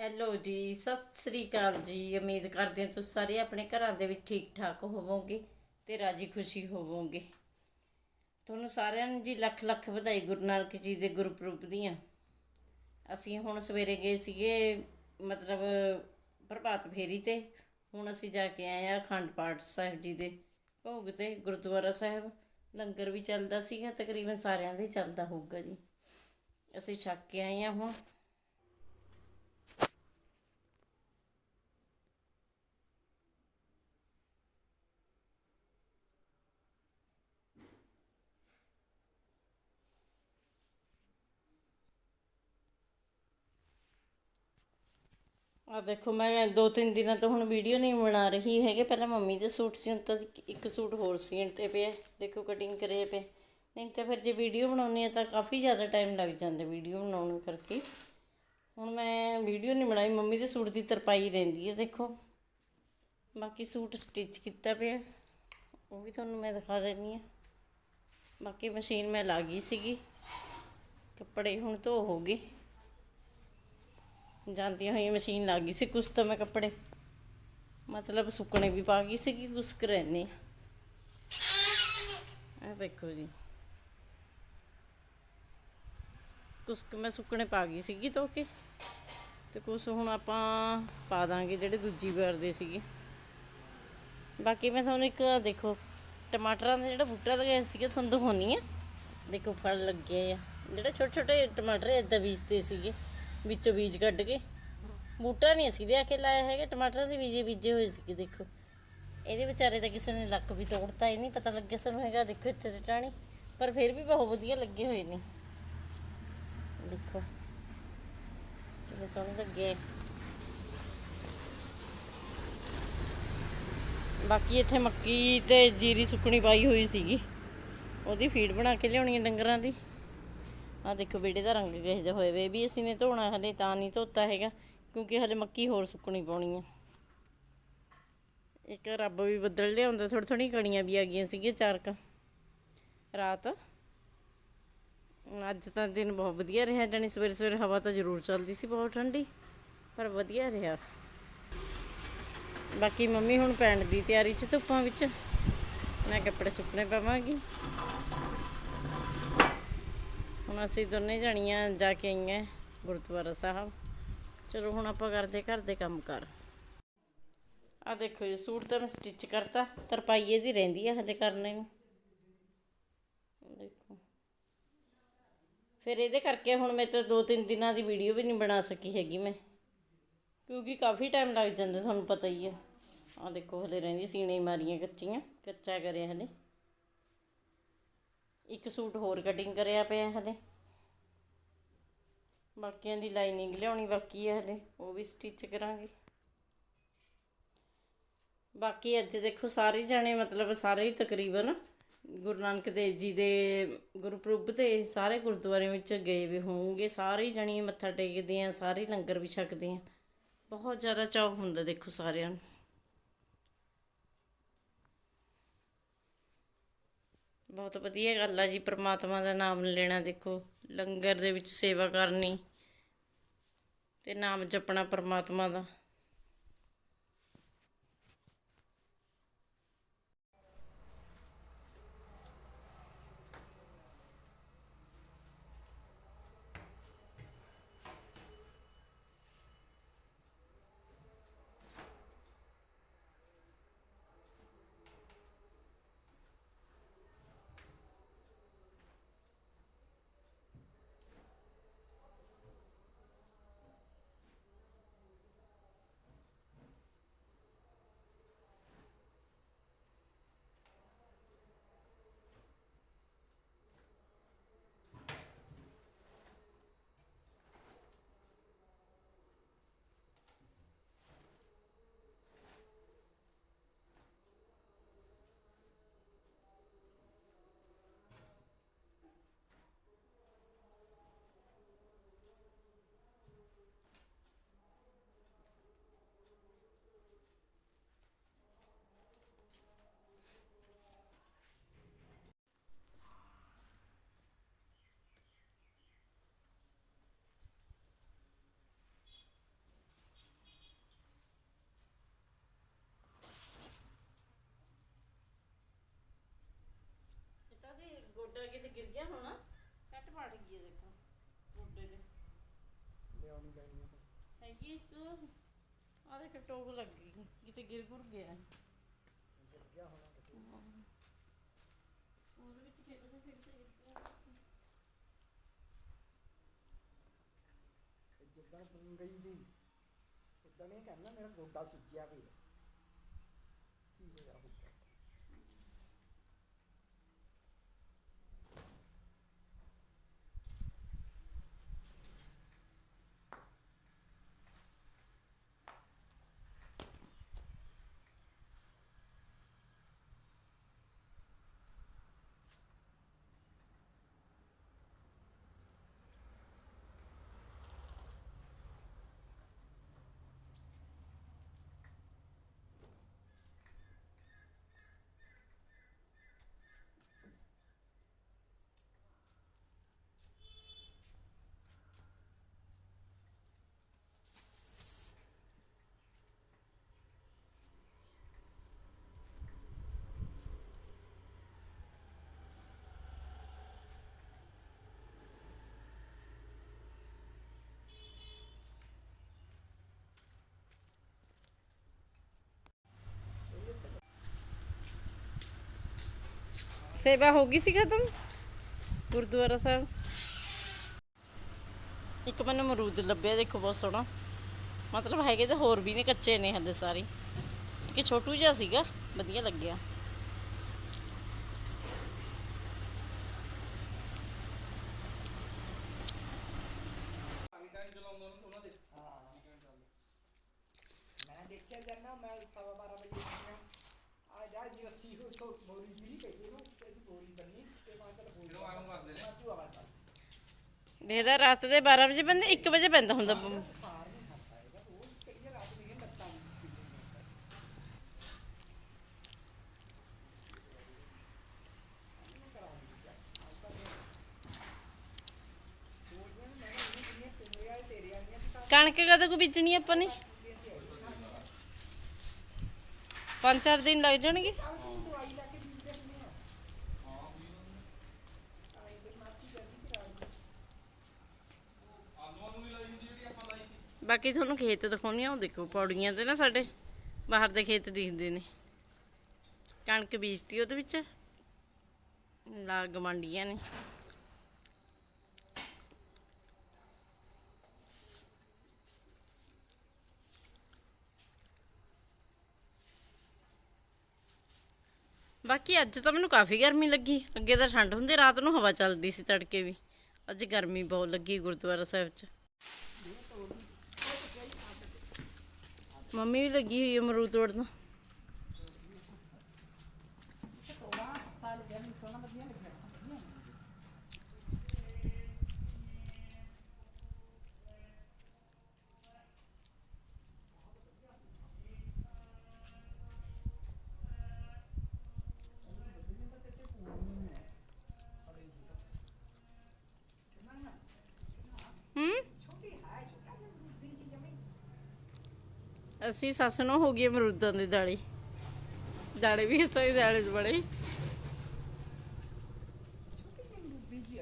Hello ਜੀ, ਸਤਿ ਸ੍ਰੀ ਅਕਾਲ ਜੀ। ਉਮੀਦ ਕਰਦੇ ਹਾਂ ਤੁਸੀਂ ਸਾਰੇ ਆਪਣੇ ਘਰਾਂ ਦੇ ਵਿੱਚ ਠੀਕ ਠਾਕ ਹੋਵੋਗੇ ਤੇ ਰਾਜੀ ਖੁਸ਼ੀ ਹੋਵੋਗੇ। ਤੁਹਾਨੂੰ ਸਾਰਿਆਂ ਨੂੰ ਜੀ ਲੱਖ ਲੱਖ ਵਧਾਈ ਗੁਰੂ ਨਾਨਕ ਜੀ ਦੇ ਗੁਰਪੁਰਬ ਦੀਆਂ। ਅਸੀਂ ਹੁਣ ਸਵੇਰੇ ਗਏ ਸੀਗੇ, ਮਤਲਬ ਪ੍ਰਭਾਤ ਫੇਰੀ ਤੇ। ਹੁਣ ਅਸੀਂ ਜਾ ਕੇ ਆਏ ਆ ਅਖੰਡ ਪਾਠ ਸਾਹਿਬ ਜੀ ਦੇ ਭੋਗ ਤੇ। ਗੁਰਦੁਆਰਾ ਸਾਹਿਬ ਲੰਗਰ ਵੀ ਚੱਲਦਾ ਸੀਗਾ, ਤਕਰੀਬਨ ਸਾਰਿਆਂ ਦੇ ਚੱਲਦਾ ਹੋਊਗਾ ਜੀ। ਅਸੀਂ ਛੱਕ ਕੇ ਆਏ ਆ ਹੁਣ। ਆ ਦੇਖੋ ਮੈਂ ਦੋ ਤਿੰਨ ਦਿਨਾਂ ਤੋਂ ਹੁਣ ਵੀਡੀਓ ਨਹੀਂ ਬਣਾ ਰਹੀ ਹੈਗੇ। ਪਹਿਲਾਂ ਮੰਮੀ ਦੇ ਸੂਟ ਸੀ, ਹੁਣ ਤਾਂ ਇੱਕ ਸੂਟ ਹੋਰ ਸੀਣ ਤੇ ਪਿਆ ਦੇਖੋ ਕਟਿੰਗ ਕਰੇ ਪਏ। ਨਹੀਂ ਤਾਂ ਫਿਰ ਜੇ ਵੀਡੀਓ ਬਣਾਉਣੀ ਹੈ ਤਾਂ ਕਾਫੀ ਜ਼ਿਆਦਾ ਟਾਈਮ ਲੱਗ ਜਾਂਦਾ ਵੀਡੀਓ ਬਣਾਉਣ ਕਰਕੇ। ਹੁਣ ਮੈਂ ਵੀਡੀਓ ਨਹੀਂ ਬਣਾਈ, ਮੰਮੀ ਦੇ ਸੂਟ ਦੀ ਤਰਪਾਈ ਰਹਿੰਦੀ ਹੈ ਦੇਖੋ। ਬਾਕੀ ਸੂਟ ਸਟਿਚ ਕੀਤਾ ਪਿਆ। ਉਹ ਵੀ ਤੁਹਾਨੂੰ ਮੈਂ ਦਿਖਾ ਦਿੰਦੀ ਹਾਂ ਬਾਕੀ ਮਸ਼ੀਨ ਮੈਂ ਲਾ ਗਈ ਸੀਗੀ। ਕੱਪੜੇ ਹੁਣ ਧੋ ਹੋ ਗਏ। ਜਾਂਦੀਆਂ ਹੋਈਆਂ ਮਸ਼ੀਨ ਲੱਗ ਗਈ ਸੀ, ਕੁਛ ਤਾਂ ਮੈਂ ਕੱਪੜੇ, ਮਤਲਬ ਸੁੱਕਣੇ ਵੀ ਪਾ ਗਈ ਸੀ ਕਿ ਕੁਛ ਕਰਨੇ ਆ ਦੇਖੋ ਜੀ। ਕੁਛ ਮੈਂ ਸੁੱਕਣੇ ਪਾ ਗਈ ਸੀਗੀ ਧੋ ਕੇ, ਤੇ ਕੁਛ ਹੁਣ ਆਪਾਂ ਪਾ ਦਾਂਗੇ ਜਿਹੜੇ ਦੂਜੀ ਵਾਰ ਦੇ ਸੀਗੇ। ਬਾਕੀ ਮੈਂ ਤੁਹਾਨੂੰ ਇੱਕ ਦੇਖੋ, ਟਮਾਟਰਾਂ ਦਾ ਜਿਹੜਾ ਬੂਟਾ ਲਗਾਇਆ ਸੀਗਾ, ਤੁਹਾਨੂੰ ਦਿਖਾਉਣੀ ਆ। ਦੇਖੋ ਫਲ ਲੱਗੇ ਆ, ਜਿਹੜੇ ਛੋਟੇ ਛੋਟੇ ਟਮਾਟਰ ਇਦਾਂ ਬੀਜਦੇ ਸੀਗੇ। ਵਿੱਚੋਂ ਬੀਜ ਕੱਢ ਕੇ। ਬੂਟਾ ਨਹੀਂ ਅਸੀਂ ਲਿਆ ਕੇ ਲਾਇਆ ਹੈਗਾ, ਟਮਾਟਰਾਂ ਦੇ ਬੀਜੇ ਬੀਜੇ ਹੋਏ ਸੀਗੇ, ਦੇਖੋ। ਇਹਦੇ ਵਿਚਾਰੇ ਤਾਂ ਕਿਸੇ ਨੇ ਲੱਕ ਵੀ ਤੋੜਤਾ ਇਹ ਨਹੀਂ, ਪਤਾ ਲੱਗਿਆ ਸਾਨੂੰ ਹੈਗਾ ਦੇਖੋ ਇੱਥੇ ਤੇ ਟਾਣੀ ਪਰ ਫਿਰ ਵੀ ਬਹੁਤ ਵਧੀਆ ਲੱਗੇ ਹੋਏ ਨੇ। ਦੇਖੋ, ਕਿੰਨੇ ਸੋਹਣੇ ਲੱਗੇ ਬਾਕੀ ਇੱਥੇ ਮੱਕੀ ਤੇ ਜੀਰੀ ਸੁੱਕਣੀ ਪਾਈ ਹੋਈ ਸੀਗੀ। ਉਹਦੀ ਫੀਡ ਬਣਾ ਕੇ ਲਿਆਉਣੀ ਹੈ ਡੰਗਰਾਂ ਦੀ। ਆ ਦੇਖੋ ਬੇੜੇ ਦਾ ਰੰਗ ਕਿਹੋ ਜਿਹਾ ਹੋਇਆ ਵੇ, ਇਹ ਵੀ ਅਸੀਂ ਨੇ ਧੋਣਾ ਹਲੇ, ਤਾਂ ਨਹੀਂ ਧੋਤਾ ਹੈਗਾ, ਕਿਉਂਕਿ ਹਲੇ ਮੱਕੀ ਹੋਰ ਸੁੱਕਣੀ ਪਾਉਣੀ ਆ। ਇੱਕ ਰੱਬ ਵੀ ਬੱਦਲ ਲਿਆਉਂਦਾ ਥੋੜੀ ਥੋੜੀ ਕਣੀਆਂ ਵੀ ਆ ਗਈਆਂ ਸੀਗੀਆਂ ਚਾਰ ਕ ਰਾਤ। ਅੱਜ ਤਾਂ ਦਿਨ ਬਹੁਤ ਵਧੀਆ ਰਿਹਾ, ਜਾਣੀ ਸਵੇਰੇ ਸਵੇਰੇ ਹਵਾ ਤਾਂ ਜ਼ਰੂਰ ਚੱਲਦੀ ਸੀ, ਬਹੁਤ ਠੰਡੀ, ਪਰ ਵਧੀਆ ਰਿਹਾ। ਬਾਕੀ ਮੰਮੀ ਹੁਣ ਪੈਣ ਦੀ ਤਿਆਰੀ 'ਚ ਧੁੱਪਾਂ ਵਿੱਚ, ਮੈਂ ਕੱਪੜੇ ਸੁੱਕਣੇ ਪਾਵਾਂਗੀ। ਅਸੀਂ ਦੋਨੇ ਜਣੀਆਂ ਜਾ ਕੇ ਆਈਆਂ ਗੁਰਦੁਆਰਾ ਸਾਹਿਬ। ਚਲੋ ਹੁਣ ਆਪਾਂ ਕਰਦੇ ਘਰ ਦੇ ਕੰਮ ਕਰ। ਆ ਦੇਖੋ ਜੀ, ਸੂਟ ਤਾਂ ਮੈਂ ਸਟਿਚ ਕਰਤਾ ਤਰਪਾਈਏ ਦੀ ਰਹਿੰਦੀ ਆ ਹਲੇ ਕਰਨੇ ਨੂੰ। ਦੇਖੋ। ਫਿਰ ਇਹਦੇ ਕਰਕੇ ਹੁਣ ਮੈਂ ਤਾਂ ਦੋ ਤਿੰਨ ਦਿਨਾਂ ਦੀ ਵੀਡੀਓ ਵੀ ਨਹੀਂ ਬਣਾ ਸਕੀ ਹੈਗੀ ਮੈਂ। ਕਿਉਂਕਿ ਕਾਫੀ ਟਾਈਮ ਲੱਗ ਜਾਂਦਾ, ਤੁਹਾਨੂੰ ਪਤਾ ਹੀ ਆ। ਆ ਦੇਖੋ, ਹਲੇ ਰਹਿੰਦੀ ਸੀਨੇ ਮਾਰੀਆਂ ਕੱਚੀਆਂ, ਕੱਚਾ ਕਰਿਆ ਹਲੇ। ਇੱਕ ਸੂਟ ਹੋਰ ਕਟਿੰਗ ਕਰਿਆ ਪਿਆ ਹਲੇ। ਬਾਕੀਆਂ ਦੀ ਲਾਈਨਿੰਗ ਲਿਆਉਣੀ ਬਾਕੀ ਹੈ ਹਲੇ, ਉਹ ਵੀ ਸਟਿਚ ਕਰਾਂਗੇ। ਬਾਕੀ ਅੱਜ ਦੇਖੋ ਸਾਰੇ ਜਣੇ ਮਤਲਬ ਸਾਰੇ ਹੀ ਤਕਰੀਬਨ ਗੁਰੂ ਨਾਨਕ ਦੇਵ ਜੀ ਦੇ ਗੁਰਪੁਰਬ ਤੇ ਸਾਰੇ ਗੁਰਦੁਆਰੇ ਵਿੱਚ ਗਏ ਵੀ ਹੋਣਗੇ। ਸਾਰੇ ਹੀ ਜਾਣੀ ਮੱਥਾ ਟੇਕਦੇ ਆ, ਸਾਰੇ ਲੰਗਰ ਵੀ ਛਕਦੇ ਆ। ਬਹੁਤ ਜ਼ਿਆਦਾ ਚਾਅ ਹੁੰਦਾ ਦੇਖੋ ਸਾਰਿਆਂ ਨੂੰ। ਬਹੁਤ ਵਧੀਆ ਗੱਲ ਆ ਜੀ, ਪ੍ਰਮਾਤਮਾ ਦਾ ਨਾਮ ਲੈਣਾ ਦੇਖੋ, ਲੰਗਰ ਦੇ ਵਿੱਚ ਸੇਵਾ ਕਰਨੀ। ਅਤੇ ਨਾਮ ਜਪਣਾ ਪਰਮਾਤਮਾ ਦਾ। ਆਉਣੀ ਜਾਣੀ ਹੈਗੀ ਇੱਕ ਆ ਦੇਖ ਟੋਕ ਲੱਗ ਕਿਤੇ ਗਿਰ ਗੁਰ ਗਿਆ ਲੱਗਿਆ ਹੋਣਾ ਕਿਤੇ ਉਹਦੇ ਵਿੱਚ ਖੇਡਦੇ ਖੇਡਦੇ ਤੇ ਜਿੱਦਾਂ ਬਣ ਗਈ ਦੀ ਉਦਾਂ ਨਹੀਂ ਕਹਿੰਦਾ ਮੇਰਾ ਗੋਡਾ ਸੁੱਜਿਆ ਵੀ ਹੈ ਕੀ ਹੋਇਆ ਹੋਊਗਾ ਸੇਵਾ ਹੋ ਗਈ ਸੀ ਖਤਮ? ਗੁਰਦੁਆਰਾ ਸਾਹਿਬ। ਇੱਕ ਮੈਨੂੰ ਅਮਰੂਦ ਲੱਭਿਆ ਦੇਖੋ ਬਹੁਤ ਸੋਹਣਾ। ਮਤਲਬ ਹੈਗੇ ਤਾਂ ਹੋਰ ਵੀ ਨੇ ਕੱਚੇ ਨੇ ਹਲੇ ਸਾਰੇ। ਇੱਕ ਛੋਟੂ ਜਿਹਾ ਸੀਗਾ ਵਧੀਆ ਲੱਗਿਆ। ਮੈਂ ਦੇਖਿਆ ਜਾਂਦਾ ਮੈਂ ਸਵਾ ਵਜੇ ਆ ਜਾ ਜੀ ਰੱਸੀ ਹੋ ਤੋਂ ਬੋਰੀ ਵੀ ਨਹੀਂ ਪਈ। ਇਹਦੀ ਰਾਤ ਦੇ 12 ਵਜੇ ਪੈਂਦੇ 1 ਵਜੇ ਪੈਂਦਾ ਹੁੰਦਾ। ਕਣਕ ਕਦੋਂ ਕੋ ਬੀਜਣੀ ਆਪਾਂ ਨੇ? ਪੰਜ ਚਾਰ ਦਿਨ ਲੱਗ ਜਾਣਗੇ। ਬਾਕੀ ਤੁਹਾਨੂੰ ਖੇਤ ਦਿਖਾਉਣੀ ਆ, ਉਹ ਦੇਖੋ ਪੌੜੀਆਂ ਤੇ ਨਾ ਸਾਡੇ, ਬਾਹਰ ਦੇ ਖੇਤ ਦਿਖਦੇ ਨੇ। ਕਣਕ ਬੀਜਤੀ ਉਹਦੇ ਵਿੱਚ। ਲਾ ਗਮੰਡੀਆਂ ਨੇ। ਬਾਕੀ ਅੱਜ ਤਾਂ ਮੈਨੂੰ ਕਾਫੀ ਗਰਮੀ ਲੱਗੀ। ਅੱਗੇ ਤਾਂ ਠੰਡ ਹੁੰਦੀ, ਰਾਤ ਨੂੰ ਹਵਾ ਚੱਲਦੀ ਸੀ ਤੜਕੇ ਵੀ। ਅੱਜ ਗਰਮੀ ਬਹੁਤ ਲੱਗੀ ਗੁਰਦੁਆਰਾ ਸਾਹਿਬ 'ਚ। ਮੰਮੀ ਵੀ ਲੱਗੀ ਹੋਈ ਹੈ ਅਮਰੂਦ ਤੋੜਨ ਹੂੰ ਅਸੀਂ ਸੱਸ ਨੂੰ ਹੋ ਗਈ ਅਮਰੂਦਾਂ ਦੀ ਦਾੜੀ। ਦਾੜੇ ਵੀ ਸੋਈ ਦਾੜੇ ਬੜੇ। ਬੀਜੀ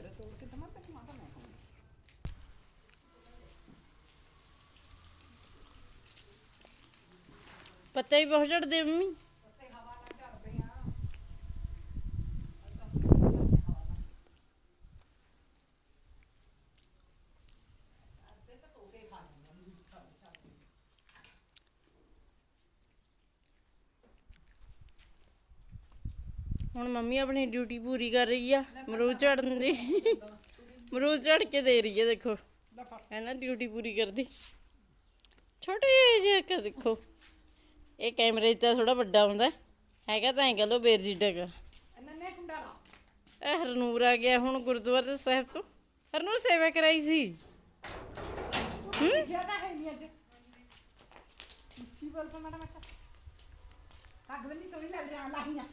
ਪੱਤੇ ਵੀ ਬਹੁਤ ਝੜਦੇ ਮੰਮੀ। ਹੁਣ ਮੰਮੀ ਆਪਣੀ ਡਿਊਟੀ ਪੂਰੀ ਕਰ ਰਹੀ ਆ, ਮਰੂਦ ਝੜਨ ਦੀ। ਮਰੂਦ ਝੜ ਕੇ ਦੇ ਰਹੀ ਹੈ ਦੇਖੋ। ਹੈ ਨਾ ਡਿਊਟੀ ਪੂਰੀ ਕਰਦੀ। ਛੋਟੇ ਜਿਹੇ ਇੱਕ ਦੇਖੋ। ਇਹ ਕੈਮਰੇ ਤਾਂ ਥੋੜਾ ਵੱਡਾ ਹੁੰਦਾ। ਹੈਗਾ ਤਾਂ ਐਂ ਕਹ ਲੋ ਬੇਰ ਜਿੱਡਾ ਕੁ। ਇਹ ਹਰਨੂਰ ਆ ਗਿਆ ਹੁਣ ਗੁਰਦੁਆਰੇ ਸਾਹਿਬ ਤੋਂ। ਹਰਨੂਰ ਸੇਵਾ ਕਰਾਈ ਸੀ। ਜ਼ਿਆਦਾ ਹੈ? ਨਹੀਂ ਅੱਜ ਉੱਚੀ ਬੋਲ ਪਾ ਮਾੜਾ ਅੱਗ ਬੰਨੀ ਸੋਹਣੀ ਲੱਗ ਰਿਹਾ ਲਾਹੀਆਂ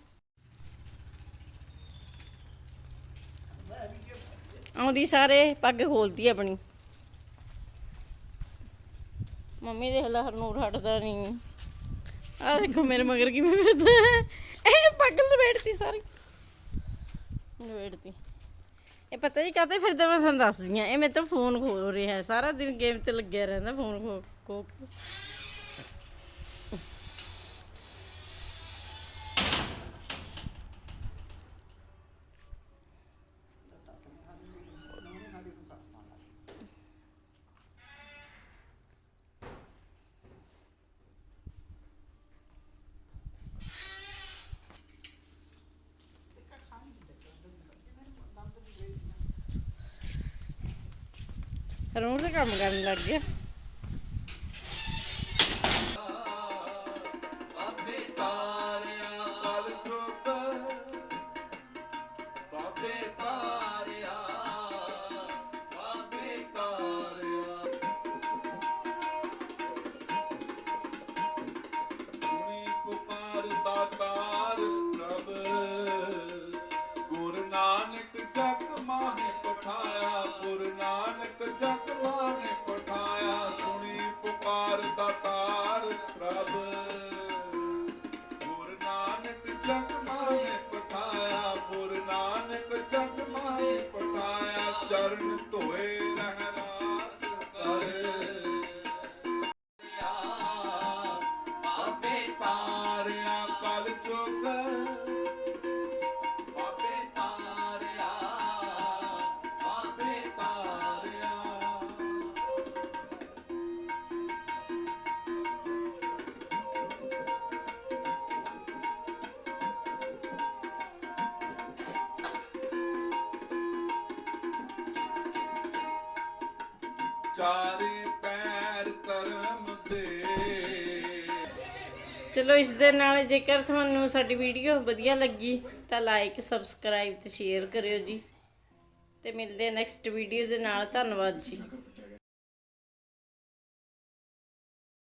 ਆਉਂਦੀ ਸਾਰੇ, ਪੱਗ ਖੋਲਦੀ ਆਪਣੀ। ਮੰਮੀ ਦੇਖ ਲੈ, ਹਰਨੂਰ ਹਟਦਾ ਨਹੀਂ। ਆ ਦੇਖੋ ਮੇਰੇ ਮਗਰ ਕਿਵੇਂ ਫਿਰਦਾ ਇਹ ਪੱਗ ਲਵੇੜਤੀ ਸਾਰੀ। ਲਵੇੜਤੀ ਇਹ ਪਤਾ ਨਹੀਂ ਕਾਤੇ ਫਿਰਦਾ, ਮੈਂ ਤੁਹਾਨੂੰ ਦੱਸਦੀ ਆ ਇਹ ਮੇਰੇ ਤੋਂ ਫੋਨ ਖੋਲ ਰਿਹਾ ਸਾਰਾ ਦਿਨ ਗੇਮ ਤੇ ਲੱਗਿਆ ਰਹਿੰਦਾ, ਫੋਨ ਖੋ ਖੋ ਰਨੂਰ ਦਾ ਕੰਮ ਕਰਨ ਲੱਗ ਗਿਆ ਚਲੋ ਇਸ ਦੇ ਨਾਲ ਜੇਕਰ ਤੁਹਾਨੂੰ ਸਾਡੀ ਵੀਡੀਓ ਵਧੀਆ ਲੱਗੀ ਤਾਂ ਲਾਈਕ ਸਬਸਕ੍ਰਾਈਬ ਤੇ ਸ਼ੇਅਰ ਕਰਿਓ ਜੀ। ਤੇ ਮਿਲਦੇ ਨੈਕਸਟ ਵੀਡੀਓ ਦੇ ਨਾਲ। ਧੰਨਵਾਦ ਜੀ।